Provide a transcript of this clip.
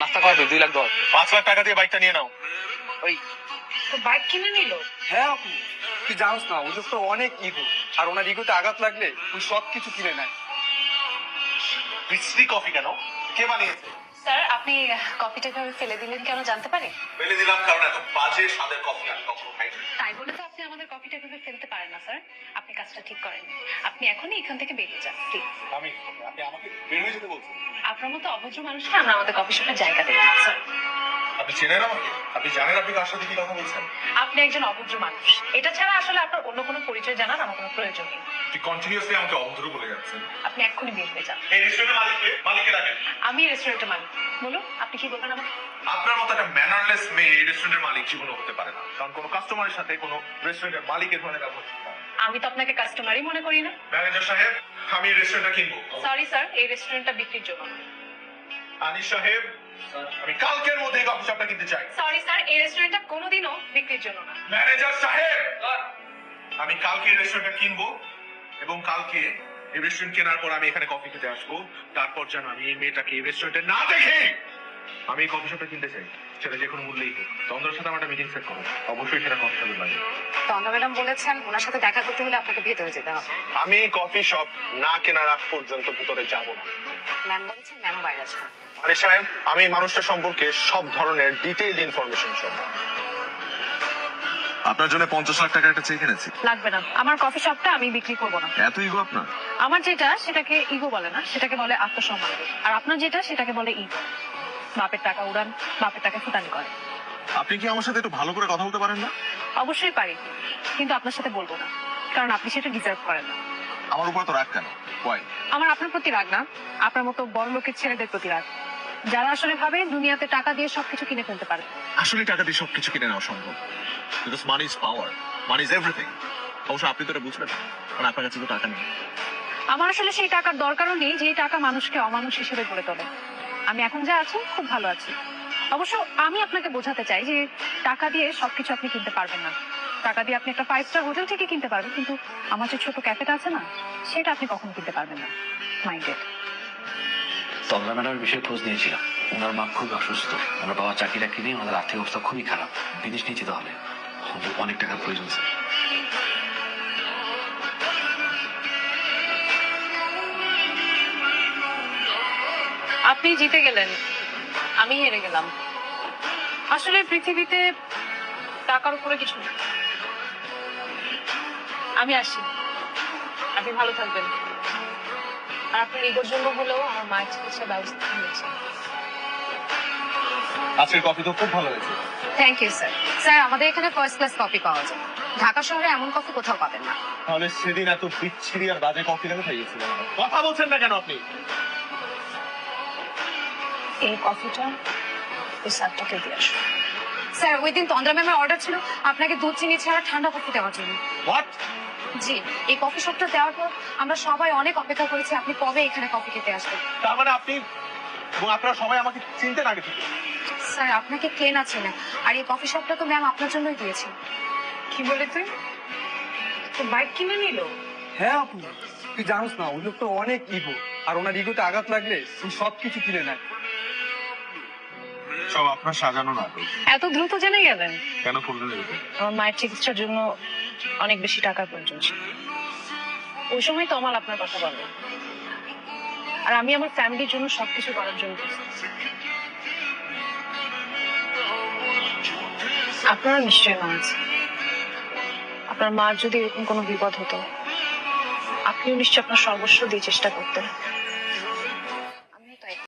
নাস্তা খাওয়াবে দুই লাখ দশ। পাঁচ লাখ টাকা দিয়ে বাইকটা নিয়ে নাও। ওই। তো বাইক কিনে নিল? হ্যাঁ আপু। তুই জানোস না ওই লোকটা অনেক ইগো আর ওনার ইগোতে আঘাত লাগলে ওই সব কিছু কিনে নেয়। বিশ্রী কফি কেন? কে বানিয়েছে? স্যার আপনি কফিটা এভাবে ফেলে দিলেন কেন জানতে পারি? ফেলে দিলাম কারণ এত বাজে স্বাদের কফি আমি কখনো খাইনি। তাই বলে তো আপনি আমাদের কফিটা এভাবে ফেলতে পারেন না স্যার? আপনি কাজটা ঠিক করেন। আপনি এখনই এখান থেকে বেরিয়ে যান প্লিজ আমি আপনি আমাকে বের হয়ে যেতে বলছেন? আপনার মতো অভদ্র মানুষকে আমরা আমাদের কফি শপের জায়গা দিই আপনি চেনেন আমাকে? আপনি জানেন আপনি কার সাথে কি কথা বলছেন? আপনি একজন অভদ্র মানুষ। এটা ছাড়া আসলে আপনার অন্য কোনো পরিচয় জানার আমার কোনো প্রয়োজন নেই। আপনি কন্টিনিউয়াসলি আমাকে অভদ্র বলে যাচ্ছেন। আপনি এক্ষুনি বের হয়ে যান। এই রেস্টুরেন্টের মালিককে মালিককে ডাকেন। আমি রেস্টুরেন্টের মালিক। বলুন আপনি কি বলবেন আমাকে? আপনার মতো একটা ম্যানারলেস মেয়ে এই রেস্টুরেন্টের মালিক জীবনে হতে পারে না। কারণ কোনো কাস্টমারের সাথে কোনো রেস্টুরেন্টের মালিক এ ধরনের ব্যবহার। আমি তো আপনাকে কাস্টমারই মনে করি না। ম্যানেজার সাহেব আমি এই রেস্টুরেন্টটা কিনবো। সরি স্যার এই রেস্টুরেন্টটা বিক্রির জন্য। না আনিস সাহেব আমি কালকের মধ্যে এই কফি শপটা কিনতে চাই। সরি স্যার এই রেস্টুরেন্টটা কোনোদিনও বিক্রির জন্য না। ম্যানেজার সাহেব আমি কালকে এই রেস্টুরেন্টটা কিনবো এবং কালকে এই রেস্টুরেন্ট কেনার পর আমি এখানে কফি খেতে আসব। তারপর যেন আমি এই মেয়েটাকে এই রেস্টুরেন্টে না দেখে। আমি এই কফি শপটা কিনতে চাই। সেটা যে কোনো মূল্যেই হোক। তন্দ্রার সাথে আমার একটা মিটিং সেট করো। অবশ্যই সেটা কফি শপের বাইরে তন্দ্রা ম্যাডাম বলেছেন ওনার সাথে দেখা করতে হলে আপনাকে ভেতরে যেতে হবে। আমি এই কফি শপ না কেনার আগ পর্যন্ত ভিতরে যাব না। ম্যাম বলেছেন ম্যামও বাইরে আছেন আরে সাহেব আমি এই মানুষটা সম্পর্কে সব ধরনের ডিটেইলড ইনফরমেশন সব আপনার জন্য পঞ্চাশ লাখ টাকার একটা চেক এনেছি। লাগবে না। আমার কফি শপটা আমি বিক্রি করব না। এত ইগো আপনার? আমার যেটা সেটাকে ইগো বলে না সেটাকে বলে আত্মসম্মান। আর আপনার যেটা সেটাকে বলে ইগো বাপের টাকা উড়ান বাপের টাকা ফুটানি করে। আপনি কি আমার সাথে একটু ভালো করে কথা বলতে পারেন না? অবশ্যই পারি কিন্তু আপনার সাথে বলব না কারণ আপনি সেটা ডিজার্ভ করেন না। আমার উপর তো রাগ কেন? ওয়াই আমার আপনার প্রতি রাগ না আপনার মতো বড় লোকের ছেলেদের প্রতি রাগ। যারা আসলে ভাবে দুনিয়াতে টাকা দিয়ে সবকিছু কিনে ফেলতে পারে। আসলে টাকা দিয়ে সবকিছু কিনে নেওয়া সম্ভব। Because money is power money is everything অবশ্য আপনি তো এটা বুঝবেন কারণ আপনার কাছে তো টাকা নেই। আমার আসলে সেই টাকার দরকারও নেই যে টাকা মানুষকে অমানুষ হিসেবে গড়ে তোলে। আমি এখন যা আছি, খুব ভালো আছি। অবশ্য আমি আপনাকে বোঝাতে চাই যে টাকা দিয়ে সবকিছু আপনি কিনতে পারবেন না। টাকা দিয়ে আপনি একটা ফাইভ স্টার হোটেল থেকে কিনতে পারবেন, কিন্তু আমার যে ছোট ক্যাফেটা আছে না, সেটা আপনি কখনো কিনতে পারবেন না। মাইন্ডেড তন্দ্রা ম্যাডামের বিষয়ে খোঁজ নিয়েছিলাম। ওনার মা খুবই অসুস্থ। ওনার বাবা চাকরি টাকরি নিয়ে ওনাদের আর্থিক অবস্থা খুবই খারাপ। বিদেশ নিয়ে যেতে হবে। অনেক টাকার প্রয়োজন, স্যার। আপনি জিতে গেলেন। আমি হেরে গেলাম। আসলে পৃথিবীতে টাকার উপরে কিছু আমি আসি। আপনি ভালো থাকবেন। আর আপনার ইগোর জন্য হলেও আমার মায়ের চিকিৎসা ব্যবস্থা হয়েছে। আজকের কফি তো খুব ভালো হয়েছে। থ্যাংক ইউ স্যার স্যার আমাদের এখানে ফার্স্ট ক্লাস কফি পাওয়া যায়। ঢাকা শহরে এমন কফি কোথাও পাবেন না। তাহলে সেদিন এত বিচ্ছিরি আর বাজে কফি কেন খাইয়েছিলেন? কথা বলছেন না কেন আপনি? এই কফিটা ওই স্যারটাকে দিয়ে আসো। স্যার ওই দিন তন্দ্রা ম্যামের অর্ডার ছিল। আপনাকে দুধ চিনি ছাড়া ঠান্ডা কফি দেওয়ার জন্য। হোয়াট জি এই কফি শপটা দেওয়ার পর আমরা সবাই অনেক অপেক্ষা করেছি আপনি কবে এখানে কফি খেতে আসবেন। তার মানে আপনি এবং আপনারা সবাই আমাকে চিনতেন আগে থেকে। স্যার আপনাকে কে না চেনে? আর এই কফি শপটা তো ম্যাম আপনার জন্যই দিয়েছি কি বলে তুই? তো বাইক কিনে নিল? হ্যাঁ আপু তুই জানোস না ওই লোকটা অনেক ইগো আর ওনার ইগোতে আঘাত লাগলে সব কিছু কিনে নেয়। সব আপনার সাজানো না এত দ্রুত জেনে গেলেন? কেন করলেন এটা? আমার মায়ের চিকিৎসার জন্য অনেক বেশি টাকার প্রয়োজন ছিল। ওই সময় তমাল আপনার কথা বলে। আর আমি আমার ফ্যামিলির জন্য সবকিছু করার জন্য প্রস্তুত। আপনারা নিশ্চয়ই মা আছে আপনার মার যদি এরকম কোনো বিপদ হতো আপনিও নিশ্চয়ই আপনার সর্বস্ব দিয়ে চেষ্টা করতেন।